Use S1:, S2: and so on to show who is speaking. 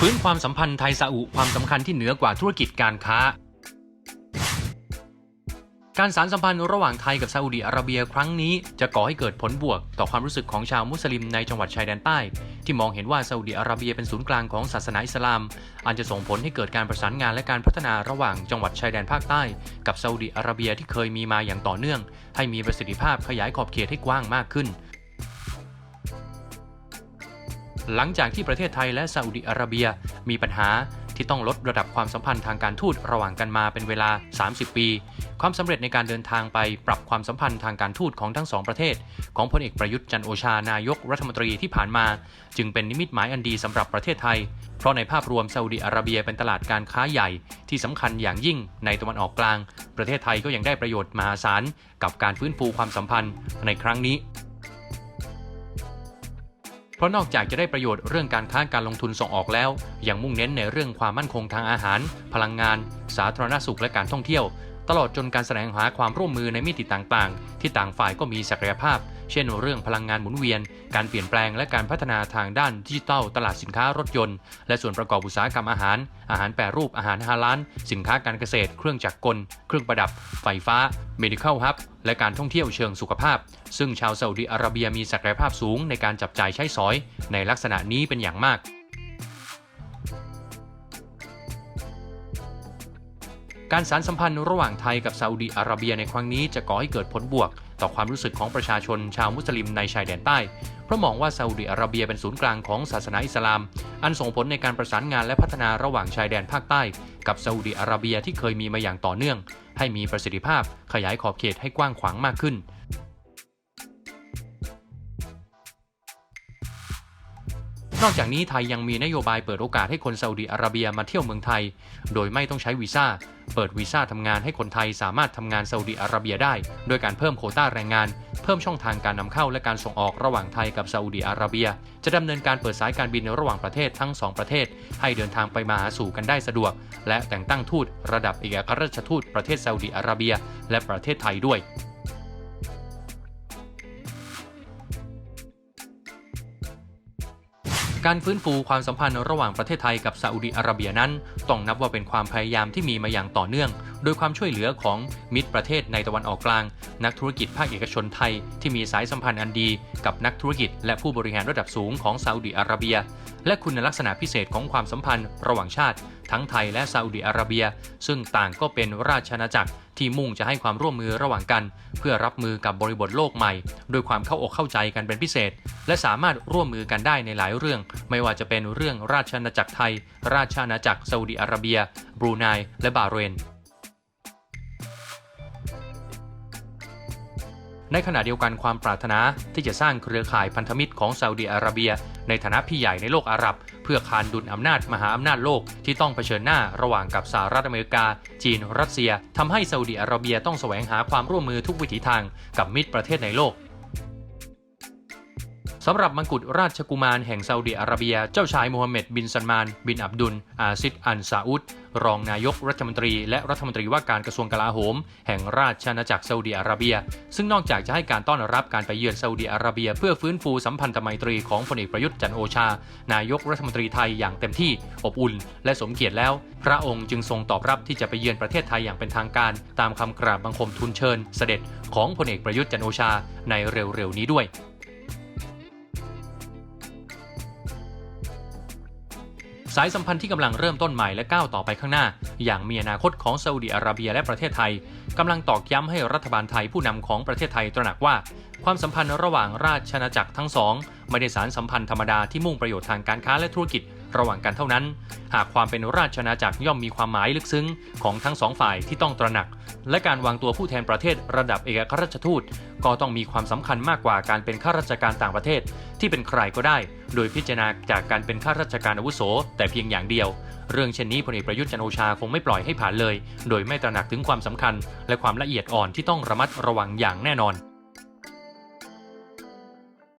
S1: ฟื้นความสัมพันธ์ไทยซาอุความสำคัญที่เหนือกว่าธุรกิจการค้า การสารสัมพันธ์ระหว่างไทยกับซาอุดิอาระเบียครั้งนี้จะก่อให้เกิดผลบวก ต่อความรู้สึกของชาวมุสลิมในจังหวัดชายแดนใต้ ที่มองเห็นว่าซาอุดิอาระเบียเป็นศูนย์กลางของศาสนาอิสลาม อันจะส่งผลให้เกิดการประสานงานและการพัฒนาระหว่างจังหวัดชายแดนภาคใต้ กับซาอุดิอาระเบียที่เคยมีมาอย่างต่อเนื่อง ให้มีประสิทธิภาพขยายขอบเขตให้กว้างมากขึ้น หลังจากที่ประเทศไทยและซาอุดิอาระเบียมีปัญหาที่ต้องลดระดับความสัมพันธ์ทางการทูตระหว่างกันมาเป็นเวลา 30 ปี ความสำเร็จในการเดินทางไปปรับความสัมพันธ์ทางการทูตของทั้งสองประเทศ ของพลเอกประยุทธ์จันโอชานายกรัฐมนตรีที่ผ่านมา จึงเป็นนิมิตหมายอันดีสำหรับประเทศไทย เพราะในภาพรวมซาอุดิอาระเบียเป็นตลาดการค้าใหญ่ที่สำคัญอย่างยิ่งในตะวันออกกลาง ประเทศไทยก็ยังได้ประโยชน์มหาศาลกับการฟื้นฟูความสัมพันธ์ในครั้งนี้ เพราะนอกจากจะได้ประโยชน์เรื่องการค้าการลงทุนส่งออกแล้ว ยังมุ่งเน้นในเรื่องความมั่นคงทางอาหาร พลังงาน สาธารณสุขและการท่องเที่ยว ตลอดจนการแสดงหาความร่วมมือในมิติต่างๆ ที่ต่างฝ่ายก็มีศักยภาพ เช่นเรื่องพลังงานหมุนเวียน การเปลี่ยนแปลงและการพัฒนาทางด้านดิจิทัลตลาดสินค้ารถยนต์ และส่วนประกอบอุตสาหกรรมอาหาร อาหารแปรรูปอาหารฮาลาลสินค้าการเกษตร เครื่องจักรกล เครื่องประดับ ไฟฟ้า medical hub และการท่องเที่ยวเชิงสุขภาพ ซึ่งชาวซาอุดิอาระเบียมีศักยภาพสูงในการจับจ่ายใช้สอย ในลักษณะนี้เป็นอย่างมาก การสารสัมพันธ์ระหว่างไทยกับซาอุดีอาระเบียในครั้งนี้จะก่อให้เกิดผลบวก ต่อความรู้สึกของประชาชนชาวมุสลิมในชายแดนใต้ เพราะมองว่าซาอุดีอาระเบียเป็นศูนย์กลางของศาสนาอิสลาม อันส่งผลในการประสานงานและพัฒนาระหว่างชายแดนภาคใต้ กับซาอุดีอาระเบียที่เคยมีมาอย่างต่อเนื่อง ให้มีประสิทธิภาพขยายขอบเขตให้กว้างขวางมากขึ้น อกจากนี้ไทยยังมีนโยบายเปิดโอกาสให้คนซาอุดิอาระเบียมาเที่ยวเมืองไทย โดยไม่ต้องใช้วีซ่า เปิดวีซ่าทำงานให้คนไทยสามารถทำงานซาอุดิอาระเบียได้ โดยการเพิ่มโควต้าแรงงาน เพิ่มช่องทางการนำเข้าและการส่งออกระหว่างไทยกับซาอุดิอาระเบีย จะดำเนินการเปิดสายการบินระหว่างประเทศทั้งสองประเทศ ให้เดินทางไปมาหาสู่กันได้สะดวก และแต่งตั้งทูตระดับเอกอัครราชทูตประเทศซาอุดิอาระเบีย และประเทศไทยด้วย การฟื้นฟูความสัมพันธ์ระหว่างประเทศไทยกับซาอุดิอาระเบียนั้น ต้องนับว่าเป็นความพยายามที่มีมาอย่างต่อเนื่อง โดยความช่วยเหลือของมิตรประเทศในตะวันออกกลาง นักธุรกิจภาคเอกชนไทย ที่มีสายสัมพันธ์อันดี กับนักธุรกิจและผู้บริหารระดับสูงของซาอุดิอาระเบีย และคุณลักษณะพิเศษของความสัมพันธ์ระหว่างชาติ ทั้งไทยและซาอุดิอาระเบีย ซึ่งต่างก็เป็นราชอาณาจักรที่มุ่งจะให้ความร่วมมือระหว่างกัน เพื่อรับมือกับบริบทโลกใหม่โดยความเข้าอกเข้าใจกันเป็นพิเศษ และสามารถร่วมมือกันได้ในหลายเรื่อง ไม่ว่าจะเป็นเรื่องราชอาณาจักรไทย ราชอาณาจักรซาอุดิอาระเบีย บรูไนและบาเรนในขณะเดียวกันความปรารถนาที่จะสร้างเครือข่ายพันธมิตรของซาอุดิอาระเบีย ในฐานะพี่ใหญ่ในโลกอาหรับ เพื่อคานดุลอำนาจมหาอำนาจโลกที่ต้องเผชิญหน้าระหว่างกับสหรัฐอเมริกา จีน รัสเซียทำให้ซาอุดิอาระเบียต้องแสวงหาความร่วมมือทุกวิถีทางกับมิตรประเทศในโลก สำหรับมังกุฎราชกุมารแห่งซาอุดิอาระเบีย เจ้าชายโมฮัมเหม็ดบินซันมาน บินอับดุล อาซิดอันซาอุดรองนายกรัฐมนตรี และรัฐมนตรีว่าการกระทรวงกลาโหม แห่งราชอาณาจักรซาอุดิอาระเบีย ซึ่งนอกจากจะให้การต้อนรับการไปเยือนซาอุดิอาระเบีย เพื่อฟื้นฟูสัมพันธไมตรีของพลเอกประยุทธ์จันโอชา นายกรัฐมนตรีไทยอย่างเต็มที่อบอุ่น และสมเกียรติแล้ว พระองค์จึงทรงตอบรับที่จะไปเยือนประเทศไทยอย่างเป็นทางการ ตามคำกราบบังคมทูลเชิญ เสด็จของพลเอกประยุทธ์จันโอชาในเร็วๆนี้ด้วย สายสัมพันธ์ที่กำลังเริ่มต้นใหม่และก้าวต่อไปข้างหน้า อย่างมีอนาคตของซาอุดิอาระเบียและประเทศไทยกำลังตอกย้ำให้รัฐบาลไทยผู้นำของประเทศไทยตระหนักว่า ความสัมพันธ์ระหว่างราชอาณาจักรทั้งสองไม่ได้สารสัมพันธ์ธรรมดาที่มุ่งประโยชน์ทางการค้าและธุรกิจระหว่างกันเท่านั้น หากความเป็นราชอาณาจักรย่อมมีความหมายลึกซึ้งของทั้งสองฝ่ายที่ต้องตระหนัก และการวางตัวผู้แทนประเทศระดับเอกอัครราชทูต ก็ต้องมีความสำคัญมากกว่าการเป็นข้าราชการต่างประเทศ ที่เป็นใครก็ได้ โดยพิจารณาจากการเป็นข้าราชการอาวุโส แต่เพียงอย่างเดียว เรื่องเช่นนี้พลเอกประยุทธ์จันโอชาคงไม่ปล่อยให้ผ่านเลย โดยไม่ตระหนักถึงความสำคัญ และความละเอียดอ่อนที่ต้องระมัดระวังอย่างแน่นอน